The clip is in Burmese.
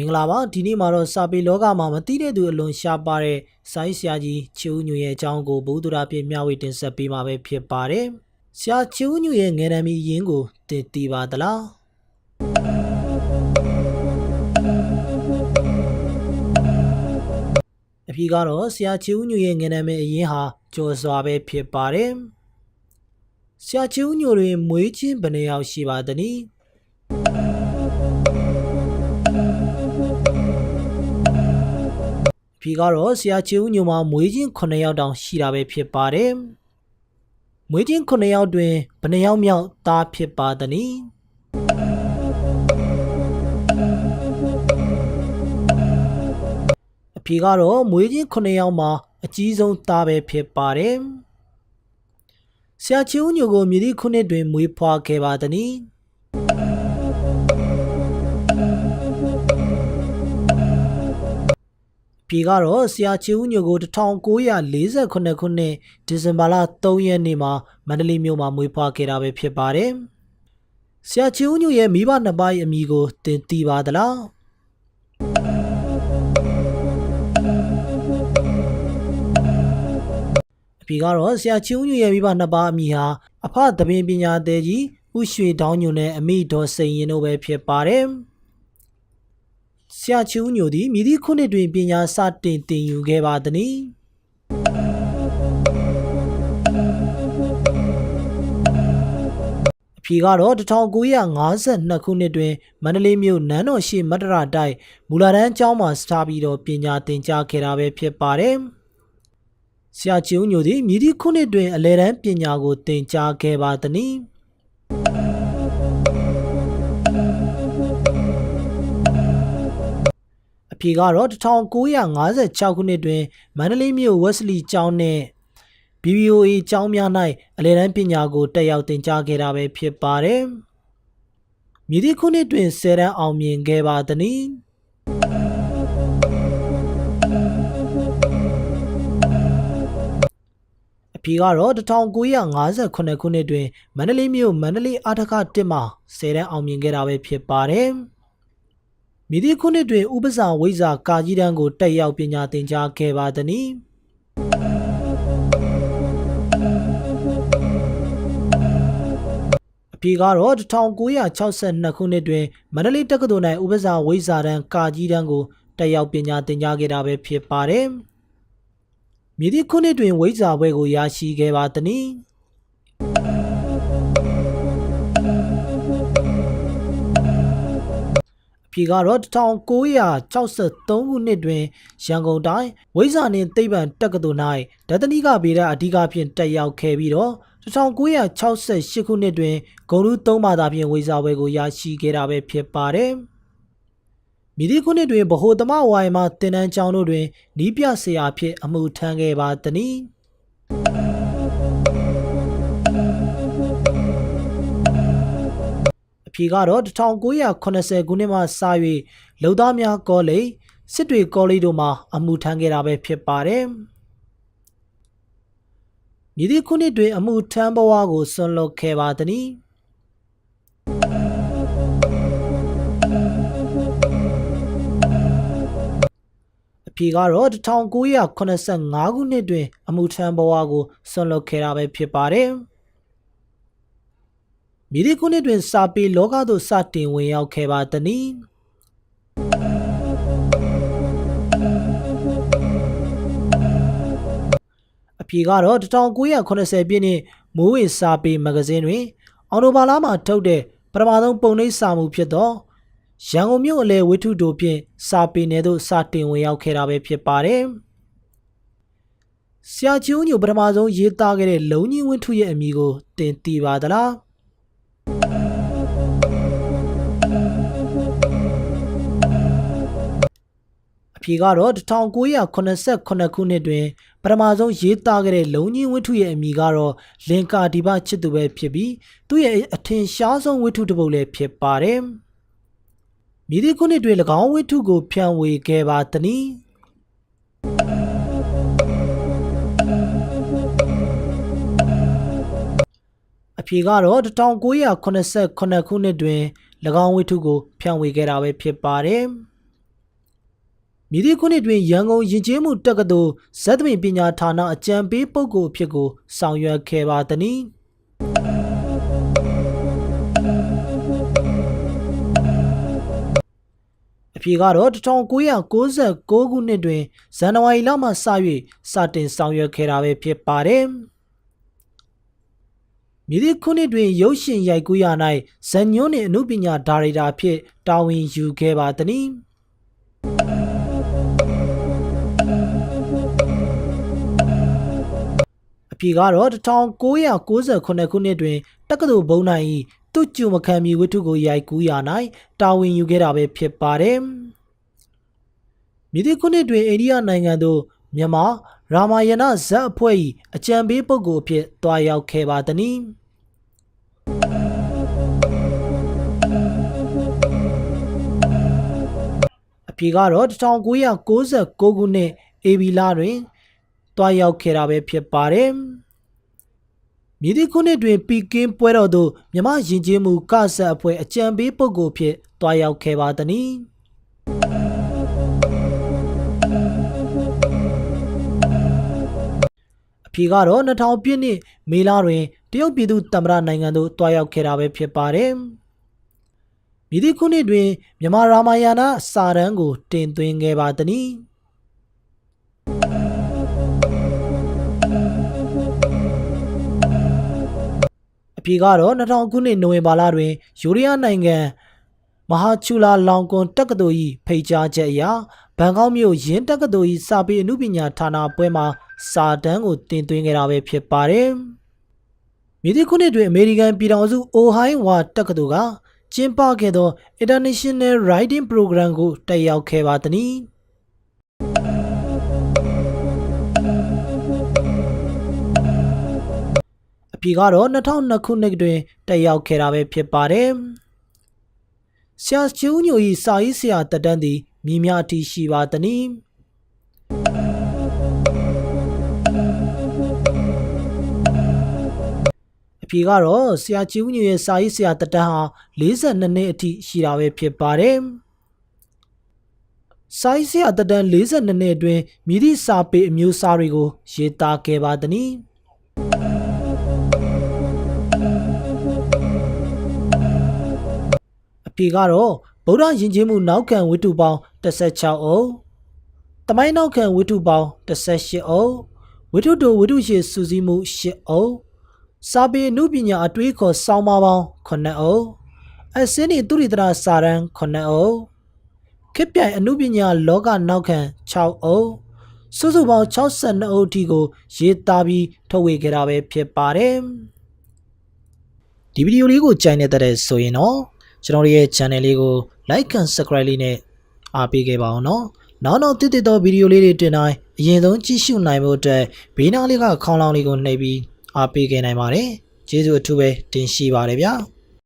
မင်္ဂလာပါဒီနေ့မှာတော့စာပေလောကမှာမသိတဲ့သူအလွန်ရှားပါတဲ့ဆိုင်းဆရာကြီးချူးညွရဲ့အကြောင်းကိုဘုဒ္ဓရာပြမျှဝေတင်ဆက်ပေးမှာပဲဖြစ်ပါတယ်ဆရာချူးညွရဲ့ငယ်ရမီရင်းကိုတင်တည်ပါသလားအဖြေကတော့ဆရာချူးညွရဲ့ငယ်ရမီအရင်ဟာကျော်စွာပဲဖြစ်ပါတယ်ဆရာချူးညွတွင်မွေးချင်းဘယ်နှယောက်ရှိပါသနည်း ဖြေကတော့ဆရာချေဦးညိုမှာမွေးချင်း9ယောက်တောင်ရှိတာပဲဖြစ်ပါတယ်။မွေးချင်း9ယောက်တွင်ဘယ်နှယောက်မြောက်သားဖြစ်ပါသနည်းအဖြေကတော့မွေးချင်း9ယောက်မှာအကြီးဆုံးသားပဲဖြစ်ပါတယ်။ဆရာချေဦးညိုကိုမြည်သည့်ခုနှစ်တွင်မွေးဖွားခဲ့ပါသနည်း ပြေကတော့ဆရာချေဦးညိုကို1948ခုနှစ်ဒီဇင်ဘာလ3ရက်နေ့မှာမန္တလေးမြို့မှာမွေးဖွားခဲ့တာပဲဖြစ်ပါတယ်။ဆရာချေဦးညိုရဲ့မိဘနှစ်ပါးရဲ့အမည်ကိုသင်သိပါသလား။အပြေကတော့ဆရာချေဦးညိုရဲ့မိဘနှစ်ပါးအမည်ဟာအဖသပင်ပညာသည်ကြီးဥရွှေတောင်းညိုနဲ့အမိဒေါ်စိန်ရင်တို့ပဲဖြစ်ပါတယ်။ ဆရာချူးညိုသည်မြည်သည့်ခုနှစ်တွင်ပညာစတင်သင်ယူခဲ့ပါသည်။အဖြေကတော့1952ခုနှစ်တွင်မန္တလေးမြို့နန်းတော်ရှိမတ္တရတိုက်မူလာတန်းကျောင်းမှာစထားပြီးတော့ပညာသင်ကြားခဲ့တာပဲဖြစ်ပါတယ်။ဆရာချူးညိုသည်မြည်သည့်ခုနှစ်တွင်အလယ်တန်းပညာကိုသင်ကြားခဲ့ပါသည်။ ဖြေကတော့1956ခုနှစ်တွင်မန္တလေးမြို့ဝက်စလီကျောင်းနှင့် BBOA ကျောင်းများ၌အလယ်တန်းပညာကိုတက်ရောက်သင်ကြားခဲ့တာပဲဖြစ်ပါတယ်။မြည်သည့်ခုနှစ်တွင်ဆယ်တန်းအောင်မြင်ခဲ့ပါသည်။အဖြေကတော့1958ခုနှစ်တွင်မန္တလေးမြို့မန္တလေးအာထကတစ်မှာဆယ်တန်းအောင်မြင်ခဲ့တာပဲဖြစ်ပါတယ်။ မိသည့်ခုနှစ်တွင်ဥပစာဝိဇ္ဇာကာကြီးတန်းကိုတက်ရောက်ပညာသင်ကြားခဲ့ပါသည်။အဖြေကတော့1962ခုနှစ်တွင်မန္တလေးတက္ကသိုလ်၌ဥပစာဝိဇ္ဇာတန်းကာကြီးတန်းကိုတက်ရောက်ပညာသင်ကြားခဲ့တာပဲဖြစ်ပါတယ်။မိသည့်ခုနှစ်တွင်ဝိဇ္ဇာဘွဲ့ကိုရရှိခဲ့ပါသည်။ အဖြေကတော့1963ခုနှစ်တွင်ရန်ကုန်တိုင်းဝိဇ္ဇာနှင့်သိပ္ပံတက္ကသိုလ်၌ဒသနိကဗေဒအဓိကဖြင့်တက်ရောက်ခဲ့ပြီးတော့1968ခုနှစ်တွင်ဂုံလူသုံးဘာသာဖြင့်ဝိဇ္ဇာဘွဲကိုရရှိခဲ့တာပဲဖြစ်ပါတယ်။မိသည့်ခုနှစ်တွင်ဗဟိုသမဝါယမသင်တန်းကျောင်းတို့တွင်နီးပြဆရာဖြင့်အမှုထမ်းခဲ့ပါသည်။ ဖြေကတော့1980ခုနှစ်မှစ၍လုံသားများကောလိပ်စစ်တွေကောလိပ်တို့မှာအမှုထမ်းခဲ့တာပဲဖြစ်ပါတယ်။မြည်သည့်ခုနှစ်တွင်အမှုထမ်းဘဝကိုဆွန်လွတ်ခဲ့ပါသည်။အဖြေကတော့1985ခုနှစ်တွင် အမှုထမ်းဘဝကိုဆွန်လွတ်ခဲ့တာပဲဖြစ်ပါတယ်။ မိဒီခုနှစ်တွင်စာပေလောကသို့စတင်ဝင်ရောက်ခဲ့ပါသည်။အဖြေကတော့1980ပြည့်နှစ်မိုးဝေစာပေမဂ္ဂဇင်းတွင်အောင်တိုဘာလမှာထုတ်တဲ့ပထမဆုံးပုံနှိပ်စာမှုဖြစ်သောရန်ကုန်မြို့အလဲဝိထုတို့ဖြင့်စာပေနယ်သို့စတင်ဝင်ရောက်ခဲ့တာပဲဖြစ်ပါတယ်။ဆရာကျူးညိုပထမဆုံးရေးသားခဲ့တဲ့လုံကြီးဝင်းထုရဲ့အမည်ကိုသင်သိပါသလား။ ဖြေကတော့1989ခုနှစ်တွင်ပထမဆုံးရေးသားခဲ့တဲ့လုံကြီးဝိထုရဲ့အမည်ကတော့လင်ကာဒီပချစ်သူပဲဖြစ်ပြီးသူ့ရဲ့အထင်ရှားဆုံးဝိထုတစ်ပုဒ်လည်းဖြစ်ပါတယ်။မိသည့်ခုနှစ်တွင်၎င်းဝိထုကိုဖြန့်ဝေခဲ့ပါသည်။အဖြေကတော့1989ခုနှစ်တွင်၎င်းဝိထုကိုဖြန့်ဝေခဲ့တာပဲဖြစ်ပါတယ်။ မြည်သည့်ခုနှစ်တွင်ရန်ကုန်ယဉ်ကျေးမှုတက္ကသိုလ်ဇက်သမင်ပညာဌာနအကြံပေးပုဂ္ဂိုလ်အဖြစ်ကိုဆောင်ရွက်ခဲ့ပါသည်။အဖြေကတော့1996ခုနှစ်တွင်ဇန်နဝါရီလမှစ၍စတင်ဆောင်ရွက်ခဲ့တာပဲဖြစ်ပါတယ်။မြည်သည့်ခုနှစ်တွင်ရုပ်ရှင်ရိုက်ကူးရာ၌ဇန်ညွန်းနှင့်အမှုပညာဒါရိုက်တာဖြစ်တာဝန်ယူခဲ့ပါသည်။ ဖြေကတော့1998ခုနှစ်တွင်တက္ကသိုလ်ဘုံနိုင်၏သူကျူမခံမီဝတ္ထုကိုရိုက်ကူးရာ၌တာဝန်ယူခဲ့တာပဲဖြစ်ပါတယ်။မြစ်သည့်ခုနှစ်တွင်အိန္ဒိယနိုင်ငံသို့မြန်မာရာမာယဏဇက်အဖွဲ့၏အကြံပေးပုဂ္ဂိုလ်အဖြစ်တွားရောက်ခဲ့ပါသည်။အဖြေကတော့1996ခုနှစ်ဧပြီလတွင် တွားရောက်ခဲ့တာပဲဖြစ်ပါတယ်။မြည်သည့်ခုနှစ်တွင်ပီကင်းပွဲတော်သို့မြမယဉ်ကျေးမှုကဆက်အဖွဲ့အကြံပေးပုဂ္ဂိုလ်ဖြစ်တွားရောက်ခဲ့ပါသည်။အဖြေကတော့2000ပြည့်နှစ်မေလတွင်တရုတ်ပြည်သူ့သမ္မတနိုင်ငံသို့တွားရောက်ခဲ့တာပဲဖြစ်ပါတယ်။မြည်သည့်ခုနှစ်တွင်မြန်မာရာမာယာဏစာတမ်းကိုတင်သွင်းခဲ့ပါသည်။ အဖြေကတော့2000ခုနှစ်နိုဝင်ဘာလတွင်ယူရီးယားနိုင်ငံမဟာချူလာလောင်ကွန်တက္ကသိုလ်၏ဖိတ်ကြားချက်အရဘန်ကောက်မြို့ယင်းတက္ကသိုလ်၏စာပေအမှုပညာဌာနပွဲမှစာတမ်းကိုတင်သွင်းခဲ့တာပဲဖြစ်ပါတယ်။မြည်သည့်ခုနှစ်တွင်အမေရိကန်ပြည်ထောင်စုအိုဟိုင်းဝါတက္ကသိုလ်ကကျင်းပခဲ့သော International Writing Program ကိုတက်ရောက်ခဲ့ပါသည်။ အဖြေကတော့2002ခုနှစ်တွင်တက်ရောက်ခဲ့တာပဲဖြစ်ပါတယ်။ဆရာချူးညို၏စာရေးဆရာတက်တန်းသည်မြည်များအထိရှိပါသည်။အဖြေကတော့ဆရာချီဦးညွရဲ့စာရေးဆရာတက်တန်းဟာ42နှစ်အထိရှိတာပဲဖြစ်ပါတယ်။စာရေးဆရာတက်တန်း42နှစ်အတွင်းမြည်သည့်စာပေအမျိုးအစားတွေကိုရေးသားခဲ့ပါသည်။ ဖြေကတော့ဗုဒ္ဓယဉ်ကျေးမှုနောက်ခံဝတ္ထုပေါင်း16အုပ်တမိုင်းနောက်ခံဝတ္ထုပေါင်း18အုပ်ဝတ္ထုတိုဝတ္ထုရှည်စူးစီးမှု8အုပ်စာပေအမှုပညာအတွေးခေါ်စောင်းပါပေါင်း9အုပ်အစင်းဤသူရိတရာစာရန်9အုပ်ခေတ်ပြိုင်အမှုပညာလောကနောက်ခံ6အုပ်စုစုပေါင်း62အုပ်အထိကို ရေးသားပြီးထုတ်ဝေခဲ့တာပဲဖြစ်ပါတယ်ဒီဗီဒီယိုလေးကိုကြိုက်နေတဲ့ဆိုရင်တော့ ကျွန်တော်တို့ရဲ့ channel လေးကို like and subscribe လေးနဲ့အားပေးခဲ့ပါအောင်နော်နောက်နောက်တစ်တစ်သောဗီဒီယိုလေးတွေတင်တိုင်းအရင်ဆုံးကြည့်ရှုနိုင်ဖို့အတွက်ဘေးနားလေးကခေါင်းလောင်းလေးကိုနှိပ်ပြီးအားပေးခဲ့နိုင်ပါတယ်ကျေးဇူးအထူးပဲတင်ရှိပါတယ်ဗျာ